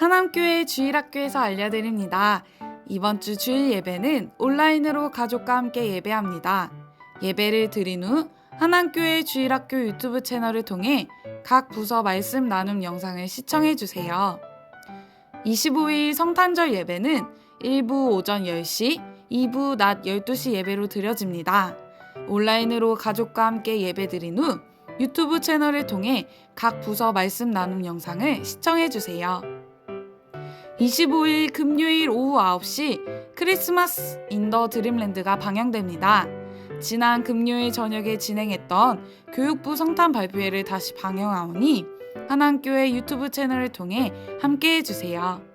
하남교회 주일학교에서 알려드립니다. 이번 주 주일 예배는 온라인으로 가족과 함께 예배합니다. 예배를 드린 후 하남교회 주일학교 유튜브 채널을 통해 각 부서 말씀 나눔 영상을 시청해 주세요. 25일 성탄절 예배는 1부 오전 10시, 2부 낮 12시 예배로 드려집니다. 온라인으로 가족과 함께 예배 드린 후 유튜브 채널을 통해 각 부서 말씀 나눔 영상을 시청해 주세요. 25일 금요일 오후 9시 크리스마스 인더 드림랜드가 방영됩니다. 지난 금요일 저녁에 진행했던 교육부 성탄 발표회를 다시 방영하오니 한안교회 유튜브 채널을 통해 함께 해주세요.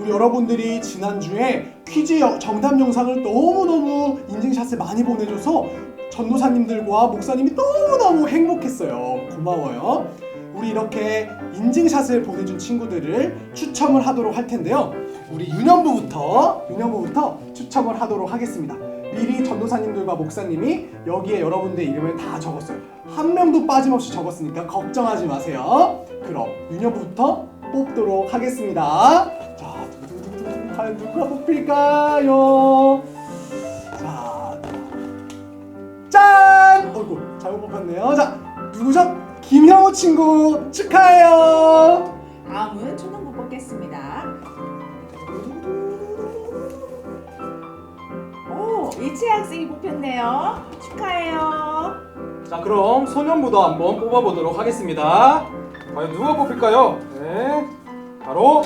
우리 여러분들이 지난주에 퀴즈 여- 정답 영상을 너무너무 인증샷을 많이 보내줘서 전도사님들과 목사님이 너무너무 행복했어요. 고마워요. 우리 이렇게 인증샷을 보내준 친구들을 추첨을 하도록 할 텐데요. 우리 유년부부터 유년부부터 추첨을 하도록 하겠습니다. 미리 전도사님들과 목사님이 여기에 여러분들 이름을 다 적었어요. 한 명도 빠짐없이 적었으니까 걱정하지 마세요. 그럼 유년부부터 뽑도록 하겠습니다. 자, 과연 누가 뽑힐까요? 자, 짠! 어이구, 잘못 뽑혔네요. 자, 누구죠? 김형우 친구 축하해요. 다음은 초등부 뽑겠습니다. 오 이채 학생이 뽑혔네요. 축하해요. 자 그럼 소년부도 한번 뽑아보도록 하겠습니다 과연 누가 뽑힐까요? 네 바로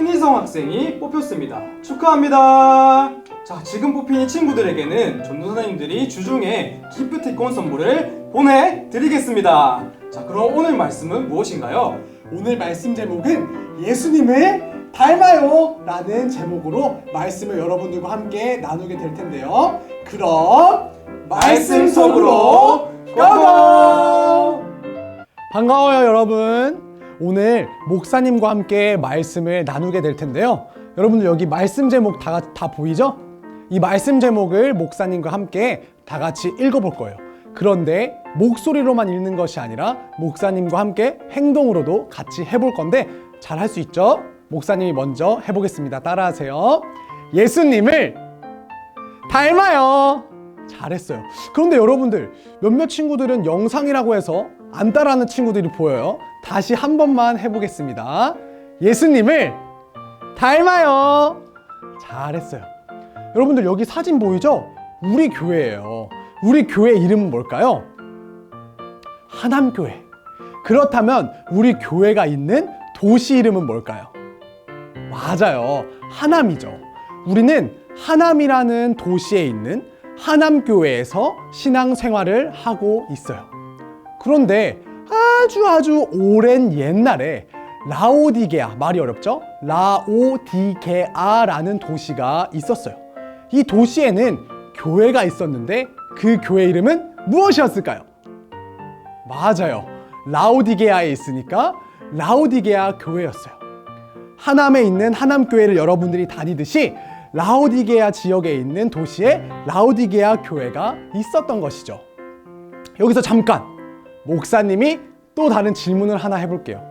신희성 학생이 뽑혔습니다 축하합니다 자 지금 뽑힌 이 친구들에게는 전도사님들이 주중에 기프티콘 선물을 보내드리겠습니다 자 그럼 오늘 말씀은 무엇인가요? 오늘 말씀 제목은 예수님을 닮아요 라는 제목으로 말씀을 여러분들과 함께 나누게 될 텐데요. 그럼 말씀 속으로 고고! 반가워요 여러분. 오늘 목사님과 함께 말씀을 나누게 될 텐데요. 여러분들 여기 말씀 제목 다, 다 보이죠? 이 말씀 제목을 목사님과 함께 다 같이 읽어볼 거예요. 그런데 목소리로만 읽는 것이 아니라 목사님과 함께 행동으로도 같이 해볼 건데 잘 할 수 있죠? 목사님이 먼저 해보겠습니다. 따라하세요. 예수님을 닮아요. 잘했어요. 그런데 여러분들 몇몇 친구들은 영상이라고 해서 안 따라하는 친구들이 보여요. 다시 한 번만 해보겠습니다. 예수님을 닮아요. 잘했어요. 여러분들 여기 사진 보이죠? 우리 교회예요. 우리 교회 이름은 뭘까요? 하남교회. 그렇다면 우리 교회가 있는 도시 이름은 뭘까요? 맞아요. 하남이죠. 우리는 하남이라는 도시에 있는 하남교회에서 신앙생활을 하고 있어요. 그런데 아주 아주 오랜 옛날에 라오디게아, 말이 어렵죠? 라오디게아라는 도시가 있었어요. 이 도시에는 교회가 있었는데 그 교회 이름은 무엇이었을까요? 맞아요. 라오디게아에 있으니까 라오디게아 교회였어요. 하남에 있는 하남 교회를 여러분들이 다니듯이 라오디게아 지역에 있는 도시에 라오디게아 교회가 있었던 것이죠. 여기서 잠깐 목사님이 또 다른 질문을 하나 해볼게요.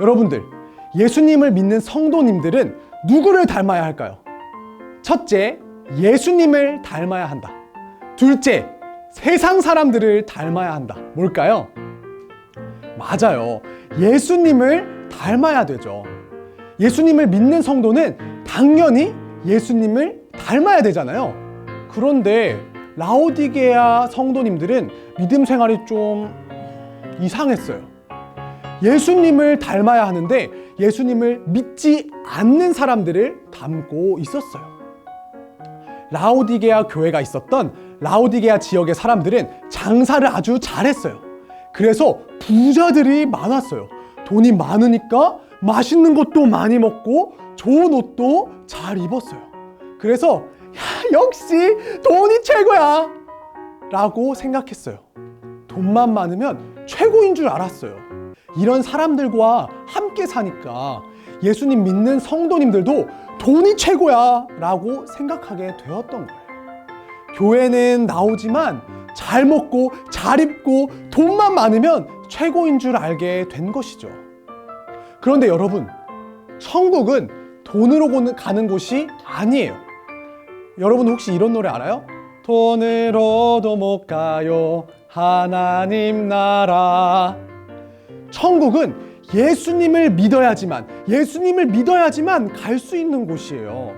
여러분들, 예수님을 믿는 성도님들은 누구를 닮아야 할까요? 첫째, 예수님을 닮아야 한다. 둘째, 세상 사람들을 닮아야 한다. 뭘까요? 맞아요. 예수님을 닮아야 되죠. 예수님을 믿는 성도는 당연히 예수님을 닮아야 되잖아요. 그런데 라오디게아 성도님들은 믿음 생활이 좀 이상했어요. 예수님을 닮아야 하는데 예수님을 믿지 않는 사람들을 닮고 있었어요. 라오디게아 교회가 있었던 라오디게아 지역의 사람들은 장사를 아주 잘했어요. 그래서 부자들이 많았어요. 돈이 많으니까 맛있는 것도 많이 먹고 좋은 옷도 잘 입었어요. 그래서 야, 역시 돈이 최고야! 라고 생각했어요. 돈만 많으면 최고인 줄 알았어요. 이런 사람들과 함께 사니까 예수님 믿는 성도님들도 돈이 최고야! 라고 생각하게 되었던 거예요. 교회는 나오지만 잘 먹고 잘 입고 돈만 많으면 최고인 줄 알게 된 것이죠. 그런데 여러분, 천국은 돈으로 가는 곳이 아니에요. 여러분 혹시 이런 노래 알아요? 돈으로도 못 가요. 하나님 나라. 천국은 예수님을 믿어야지만, 예수님을 믿어야지만 갈 수 있는 곳이에요.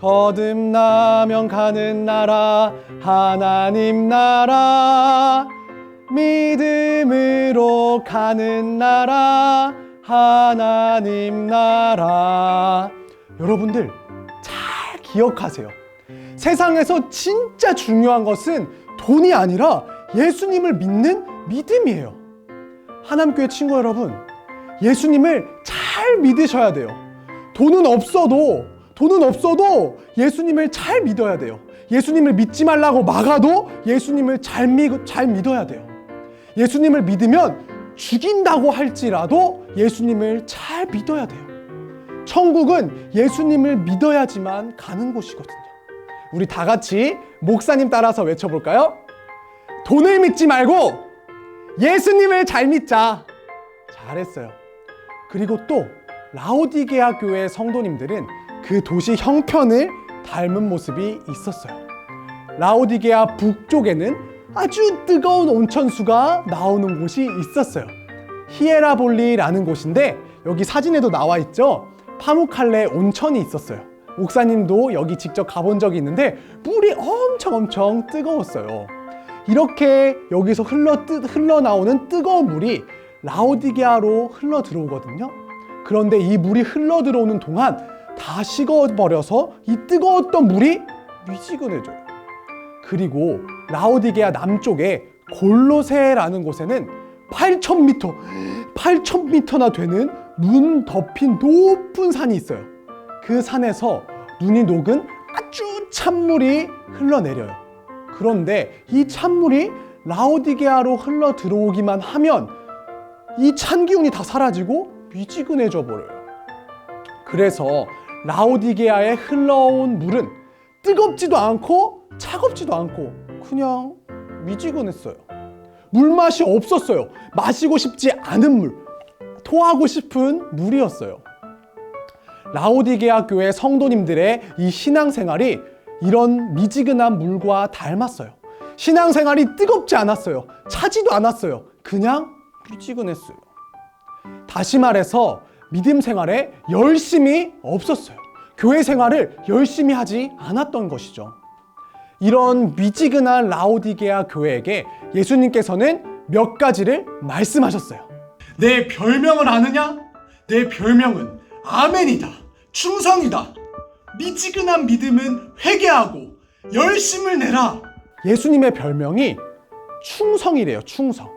거듭나면 가는 나라, 하나님 나라. 믿음으로 가는 나라, 하나님 나라. 여러분들, 잘 기억하세요. 세상에서 진짜 중요한 것은 돈이 아니라 예수님을 믿는 믿음이에요. 하남교회 친구 여러분, 예수님을 잘 믿으셔야 돼요. 돈은 없어도, 돈은 없어도 예수님을 잘 믿어야 돼요. 예수님을 믿지 말라고 막아도 예수님을 잘, 믿, 잘 믿어야 돼요. 예수님을 믿으면 죽인다고 할지라도 예수님을 잘 믿어야 돼요. 천국은 예수님을 믿어야지만 가는 곳이거든요. 우리 다 같이 목사님 따라서 외쳐볼까요? 돈을 믿지 말고 예수님을 잘 믿자. 잘했어요. 그리고 또 라오디게아 교회 성도님들은 그 도시 형편을 닮은 모습이 있었어요. 라오디게아 북쪽에는 아주 뜨거운 온천수가 나오는 곳이 있었어요. 히에라볼리라는 곳인데 여기 사진에도 나와 있죠. 파무칼레 온천이 있었어요. 목사님도 여기 직접 가본 적이 있는데 물이 엄청 엄청 뜨거웠어요. 이렇게 여기서 흘러 뜨, 흘러나오는 뜨거운 물이 라오디게아로 흘러 들어오거든요. 그런데 이 물이 흘러 들어오는 동안 다 식어버려서 이 뜨거웠던 물이 미지근해져요. 그리고 라오디게아 남쪽에 골로세라는 곳에는 8,000m, 8,000m나 되는 눈 덮인 높은 산이 있어요. 그 산에서 눈이 녹은 아주 찬물이 흘러내려요. 그런데 이 찬물이 라오디게아로 흘러 들어오기만 하면 이 찬 기운이 다 사라지고 미지근해져 버려요. 그래서 라오디게아에 흘러온 물은 뜨겁지도 않고 차갑지도 않고 그냥 미지근했어요. 물맛이 없었어요. 마시고 싶지 않은 물, 토하고 싶은 물이었어요. 라오디게아 교회 성도님들의 이 신앙생활이 이런 미지근한 물과 닮았어요. 신앙생활이 뜨겁지 않았어요. 차지도 않았어요. 그냥 미지근했어요. 다시 말해서 믿음 생활에 열심이 없었어요. 교회 생활을 열심히 하지 않았던 것이죠. 이런 미지근한 라오디게아 교회에게 예수님께서는 몇 가지를 말씀하셨어요. 내 별명을 아느냐? 내 별명은 아멘이다. 충성이다. 미지근한 믿음은 회개하고 열심을 내라. 예수님의 별명이 충성이래요. 충성.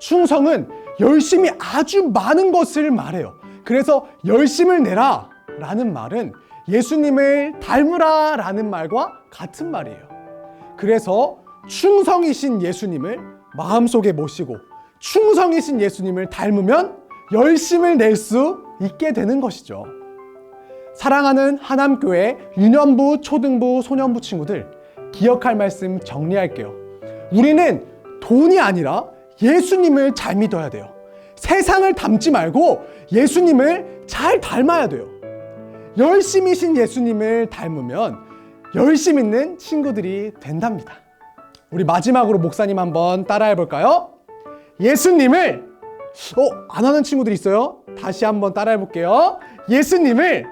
충성은 열심히 아주 많은 것을 말해요. 그래서 열심을 내라 라는 말은 예수님을 닮으라 라는 말과 같은 말이에요. 그래서 충성이신 예수님을 마음속에 모시고 충성이신 예수님을 닮으면 열심을 낼 수 있게 되는 것이죠. 사랑하는 하남교회 유년부, 초등부, 소년부 친구들 기억할 말씀 정리할게요. 우리는 돈이 아니라 예수님을 잘 믿어야 돼요. 세상을 닮지 말고 예수님을 잘 닮아야 돼요. 열심히신 예수님을 닮으면 열심 있는 친구들이 된답니다. 우리 마지막으로 목사님 한번 따라해 볼까요? 예수님을 어, 안 하는 친구들 있어요? 다시 한번 따라해 볼게요. 예수님을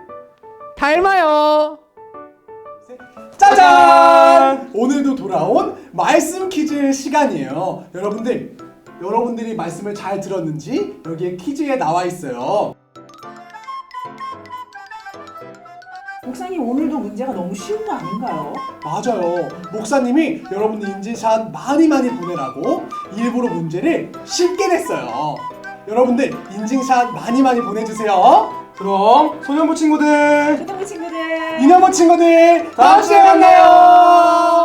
닮아요. 짜잔! 오늘도 돌아온 말씀 퀴즈 시간이에요. 여러분들, 여러분들이 말씀을 잘 들었는지 여기에 퀴즈에 나와 있어요. 목사님 오늘도 문제가 너무 쉬운 거 아닌가요? 맞아요. 목사님이 여러분들 인증샷 많이 많이 보내라고 일부러 문제를 쉽게 냈어요. 여러분들 인증샷 많이 많이 보내주세요. 그럼 소년부 친구들, 소년부 친구들, 이나무 친구들 다음 시간에 만나요.